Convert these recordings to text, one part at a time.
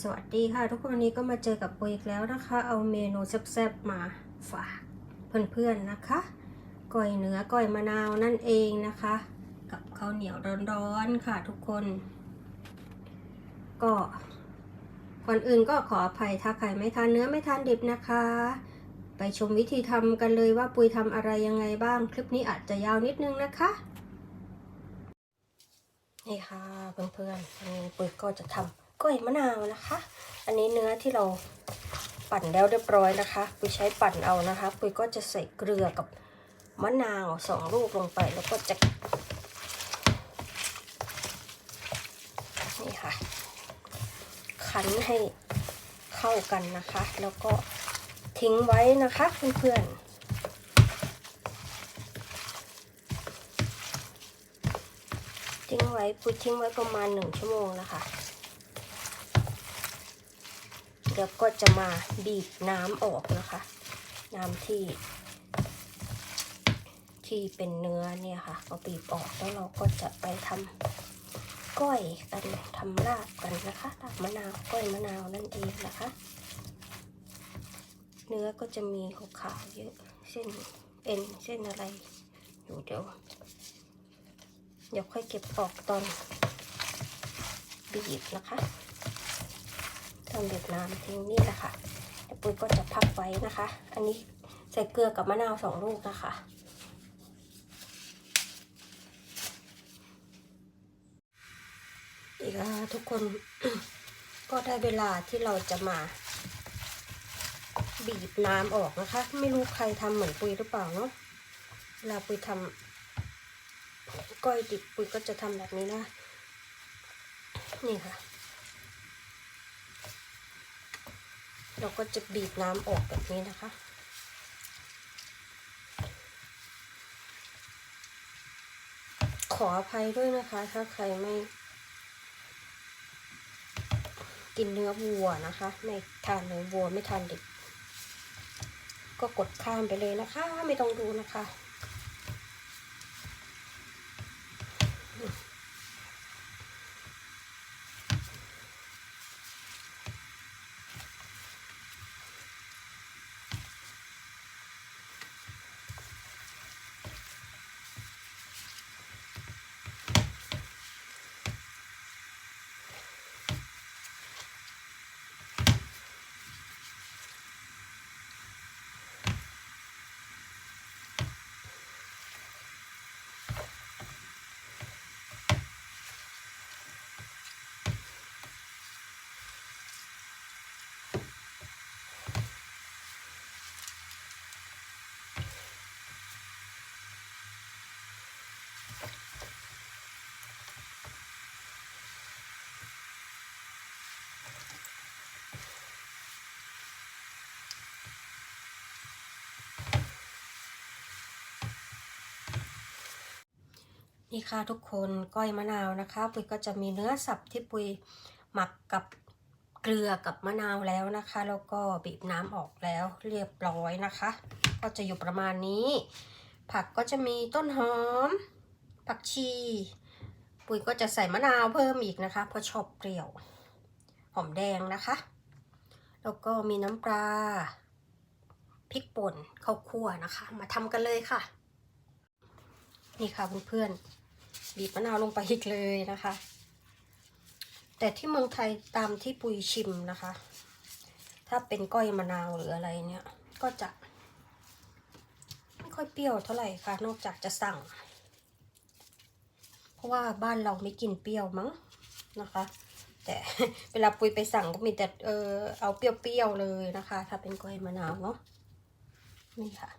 สวัสดีค่ะ ทุกคนวันนี้ก็มาเจอกับปุยอีกแล้วนะคะ เอาเมนูแซ่บๆมาฝากเพื่อนๆนะคะก้อยเนื้อก้อยมะนาวนั่นเองนะคะ กับข้าวเหนียวร้อนๆค่ะทุกคน ก็ก่อนอื่นก็ขออภัยถ้าใครไม่ทานเนื้อไม่ทานดิบนะคะ ไปชมวิธีทำกันเลยว่าปุยทำอะไรยังไงบ้าง คลิปนี้อาจจะยาวนิดนึงนะคะนี่ค่ะเพื่อนๆวันนี้ปุยก็จะทำ กล้วยมะนาวนะคะ อันนี้เนื้อที่เราปั่นแล้วเรียบร้อยนะคะปุยใช้ปั่นเอานะคะปุยก็จะใส่เกลือกับมะนาวสองลูกลงไปแล้วก็จะนี่ค่ะ คั้นให้เข้ากันนะคะ แล้วก็ทิ้งไว้นะคะเพื่อนๆทิ้งไว้ปุยทิ้งไว้ประมาณหนึ่งชั่วโมงนะคะ เดี๋ยวก็จะมาบีบน้ำออกนะคะ น้ำที่ ที่เป็นเนื้อเนี่ยค่ะก็บีบออกแล้วเราก็จะไปทำก้อยกันทำลาบกันนะคะลาบมะนาวก้อยมะนาวนั่นเองนะคะ เนื้อก็จะมีขาวๆเยอะเส้นเอ็นเส้นอะไรอยู่เดี๋ยวเดี๋ยวค่อยเก็บออกตอนบีบนะคะ ตอนบีบน้ำทิ้งนี่แหละค่ะเดี๋ยวปุ้ยก็จะพักไว้นะคะ อันนี้ใส่เกลือกับมะนาวสองลูกนะคะ อีกแล้วทุกคนก็ได้เวลาที่เราจะมา บีบน้ำออกนะคะ ไม่รู้ใครทำเหมือนปุยหรือเปล่าเนาะเวลาปุยทำก้อยดิบปุยก็จะทำแบบนี้นะ นี่ค่ะ เราก็จะบีบน้ำออกแบบนี้นะคะ ขออภัยด้วยนะคะ ถ้าใครไม่ กินเนื้อวัวนะคะ ไม่ทานเนื้อวัวไม่ทานดิบก็กดข้ามไปเลยนะคะ ไม่ต้องดูนะคะ นี่ค่ะทุกคนก้อยมะนาวนะคะ ปุยก็จะมีเนื้อสับที่ปุยหมักกับเกลือกับมะนาวแล้วนะคะ แล้วก็บีบน้ำออกแล้วเรียบร้อยนะคะ ก็จะอยู่ประมาณนี้ ผักก็จะมีต้นหอม ผักชี ปุยก็จะใส่มะนาวเพิ่มอีกนะคะ เพราะชอบเปรี้ยว หอมแดงนะคะ แล้วก็มีน้ำปลาพริกป่นข้าวคั่วนะคะ มาทำกันเลยค่ะ นี่ค่ะเพื่อนๆบีบมะนาวลงไปอีกเลยนะคะ แต่ที่เมืองไทยตามที่ปุยชิมนะคะ ถ้าเป็นก้อยมะนาวหรืออะไรเนี่ย ก็จะ ไม่ค่อยเปรี้ยวเท่าไหร่ค่ะ นอกจากจะสั่ง เพราะว่าบ้านเราไม่กินเปรี้ยวมั้งนะคะ แต่เวลาปุยไปสั่งก็มีแต่เออเอาเปรี้ยวๆเลยนะคะ ถ้าเป็นก้อยมะนาวเนาะนี่ค่ะ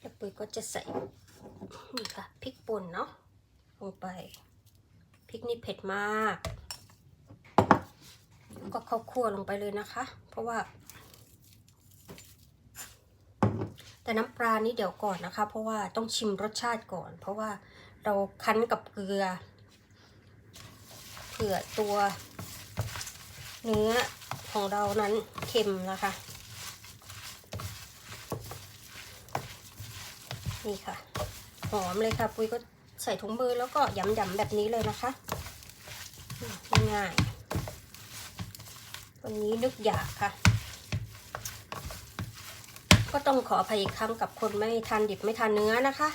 แล้วปุยก็จะใส่นี่ค่ะพริกป่นเนาะลงไปพริกนี่เผ็ดมาก ก็ข้าวคั่วลงไปเลยนะคะ เพราะว่า แต่น้ำปลานี่เดี๋ยวก่อนนะคะ เพราะว่าต้องชิมรสชาติก่อน เพราะว่าเราคั้นกับเกลือเผื่อตัวเนื้อของเรานั้นเค็มนะคะ นี่ค่ะ หอมเลยค่ะ ปุ้ยก็ใส่ถุงมือแล้วก็หยำๆแบบนี้เลยนะคะ ง่ายๆวันนี้นึกอยากค่ะ ก็ต้องขออภัยอีกครั้งกับคนไม่ทานดิบไม่ทานเนื้อนะคะ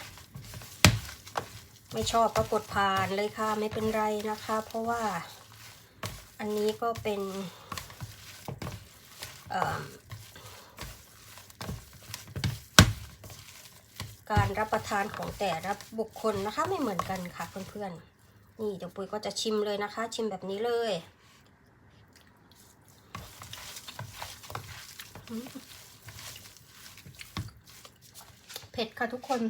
ไม่ชอบก็กดผ่านเลยค่ะ ไม่เป็นไรนะคะ เพราะว่าอันนี้ก็เป็นการรับประทานของแต่ละบุคคลนะคะไม่เหมือนกันค่ะเพื่อนๆ นี่เดี๋ยวปุ้ยก็จะชิมเลยนะคะ ชิมแบบนี้เลยอืม เผ็ดค่ะทุกคน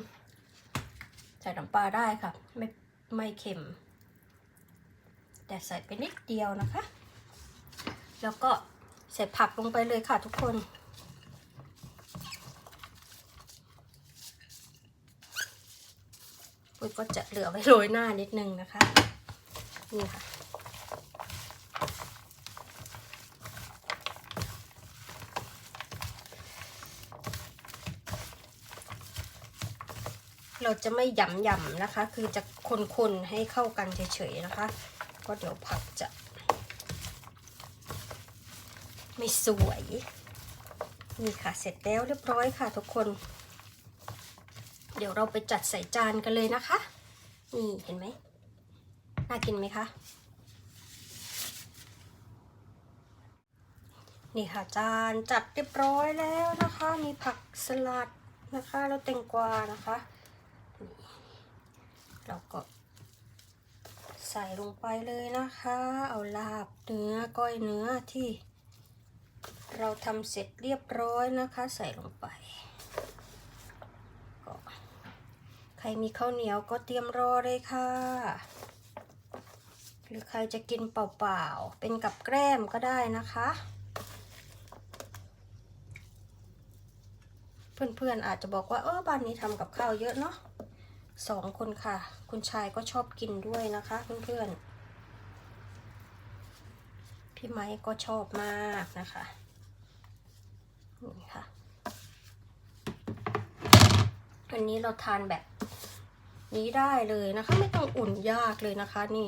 ใส่น้ำปลาได้ค่ะ ไม่ไม่เค็ม แต่ใส่ไปนิดเดียวนะคะ แล้วก็ใส่ผักลงไปเลยค่ะทุกคนปุ้ยก็จะเหลือไว้โรยหน้านิดนึงนะคะ นี่ค่ะ เราจะไม่หยำๆนะคะ คือจะคนๆให้เข้ากันเฉยๆนะคะ ก็เดี๋ยวผักจะ ไม่สวยนี่ค่ะเสร็จแล้วเรียบร้อยค่ะทุกคน เดี๋ยวเราไปจัดใส่จานกันเลยนะคะ นี่เห็นไหมน่ากินไหมคะนี่ค่ะจานจัดเรียบร้อยแล้วนะคะ มีผักสลัดนะคะ แล้วแตงกวานะคะ เราก็ใส่ลงไปเลยนะคะ เอาลาบเนื้อก้อยเนื้อที่ เราทำเสร็จเรียบร้อยนะคะ ใส่ลงไปก็ใครมีข้าวเหนียวก็เตรียมรอเลยค่ะ หรือใครจะกินเปล่าๆ เป็นกับแกล้มก็ได้นะคะ เพื่อนๆอาจจะบอกว่าเออบ้านนี้ทำกับข้าวเยอะเนาะ สองคนค่ะ คุณชายก็ชอบกินด้วยนะคะเพื่อนๆ พี่ไม้ก็ชอบมากนะคะ นี่ค่ะ อันนี้เราทานแบบนี้ได้เลยนะคะ ไม่ต้องอุ่นยากเลยนะคะ นี่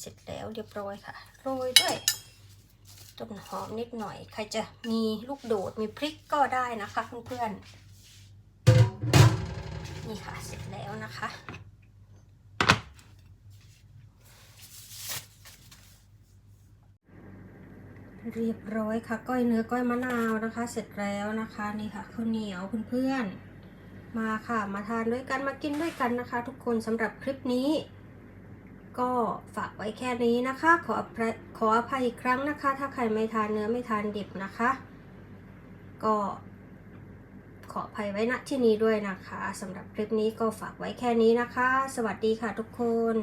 เสร็จแล้วเรียบร้อยค่ะ โรยด้วยต้นหอมนิดหน่อย ใครจะมีลูกโดดมีพริกก็ได้นะคะเพื่อนๆ นี่ค่ะเสร็จแล้วนะคะ เรียบร้อยค่ะ ก้อยเนื้อก้อยมะนาวนะคะ เสร็จแล้วนะคะนี่ค่ะข้าวเหนียวเพื่อนๆมาค่ะ มาทานด้วยกันมากินด้วยกันนะคะ ทุกคนสำหรับคลิปนี้ก็ฝากไว้แค่นี้นะคะ ขออภัยขออภัยอีกครั้งนะคะ ถ้าใครไม่ทานเนื้อไม่ทานดิบนะคะ ก็ ขออภัยไว้ณที่นี้ด้วยนะคะสำหรับคลิปนี้ก็ฝากไว้แค่นี้นะคะ สวัสดีค่ะทุกคน